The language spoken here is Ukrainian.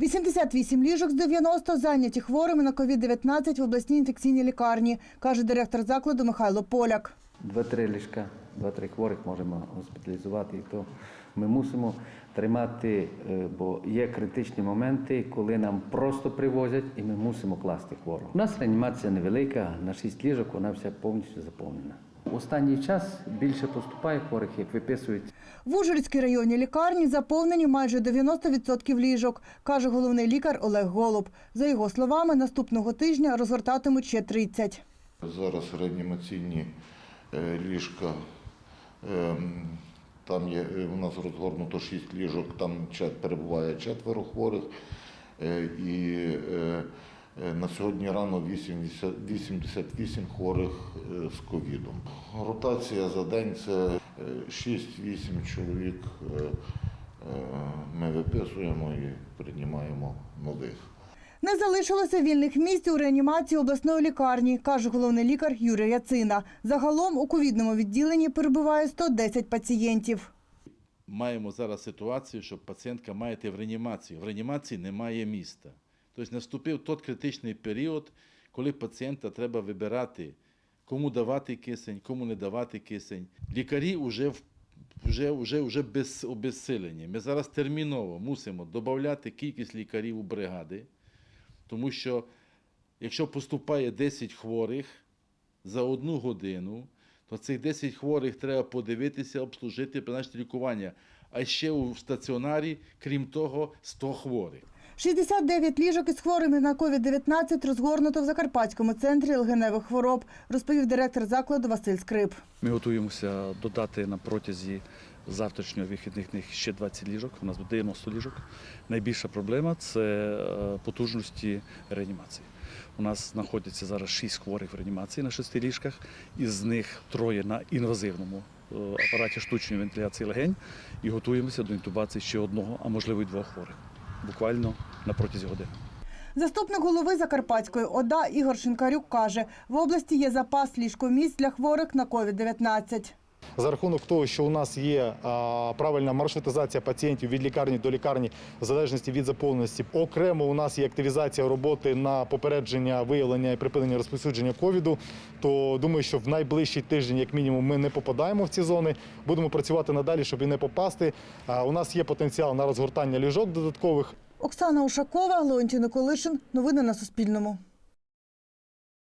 88 ліжок з 90 зайняті хворими на COVID-19 в обласній інфекційній лікарні, каже директор закладу Михайло Поляк. Два-три ліжка, два-три хворих можемо госпіталізувати. І то ми мусимо тримати, е, бо є критичні моменти, коли нам просто привозять, і ми мусимо класти хворого. У нас реанімація невелика, на 6 ліжок вона вся повністю заповнена. В останній час більше поступає хворих, як виписують В Ужгородській районній лікарні заповнені майже 90% ліжок, каже головний лікар Олег Голуб. За його словами, наступного тижня розгортатимуть ще 30. Зараз реанімаційні е, ліжка. ем, Там є е, у нас розгорнуто 6 ліжок, там перебуває четверо хворих. Е, І на сьогодні рано 80 88 хворих е, з ковідом. Ротація за день це е, 6-8 чоловік. е, е, Ми виписуємо і приймаємо нових. Не залишилося вільних місць у реанімації обласної лікарні, каже головний лікар Юрій Яцина. Загалом у ковідному відділенні перебуває 110 пацієнтів. маємо зараз ситуацію, що пацієнтка має йти в реанімацію. В реанімації немає міста. Тобто наступив той критичний період, коли пацієнта треба вибирати, кому давати кисень, кому не давати кисень. Лікарі вже, вже, вже, вже без, обезсилені. Ми зараз терміново мусимо додати кількість лікарів у бригади, тому що якщо поступає 10 хворих за одну годину, то цих 10 хворих треба подивитися, обслужити, призначити лікування. А ще у стаціонарі, крім того, 100 хворих. 69 ліжок із хворими на COVID-19 розгорнуто в Закарпатському центрі легеневих хвороб, розповів директор закладу Василь Скрип. Ми готуємося додати на протязі завтрашнього вихідних днів ще 20 ліжок. У нас буде 90 ліжок. Найбільша проблема це е, потужності реанімації. У нас знаходяться зараз 6 хворих в реанімації на 6 ліжках, із них троє на інвазивному е, апараті штучної вентиляції легень і готуємося до інтубації ще одного, а можливо й двох хворих. Буквально на протязі години. Заступник голови Закарпатської ОДА Ігор Шинкарюк каже, в області є запас ліжкомісць для хворих на COVID-19. За рахунок того, що у нас є правильна маршрутизація пацієнтів від лікарні до лікарні в залежності від заповненості. Окремо у нас є активізація роботи на попередження, виявлення і припинення розповсюдження ковіду. То думаю, що в найближчий тиждень, як мінімум, ми не попадаємо в ці зони. Будемо працювати надалі, щоб і не попасти. У нас є потенціал на розгортання ліжок додаткових. Оксана Ушакова, Леонтій Николишин. Новини на Суспільному.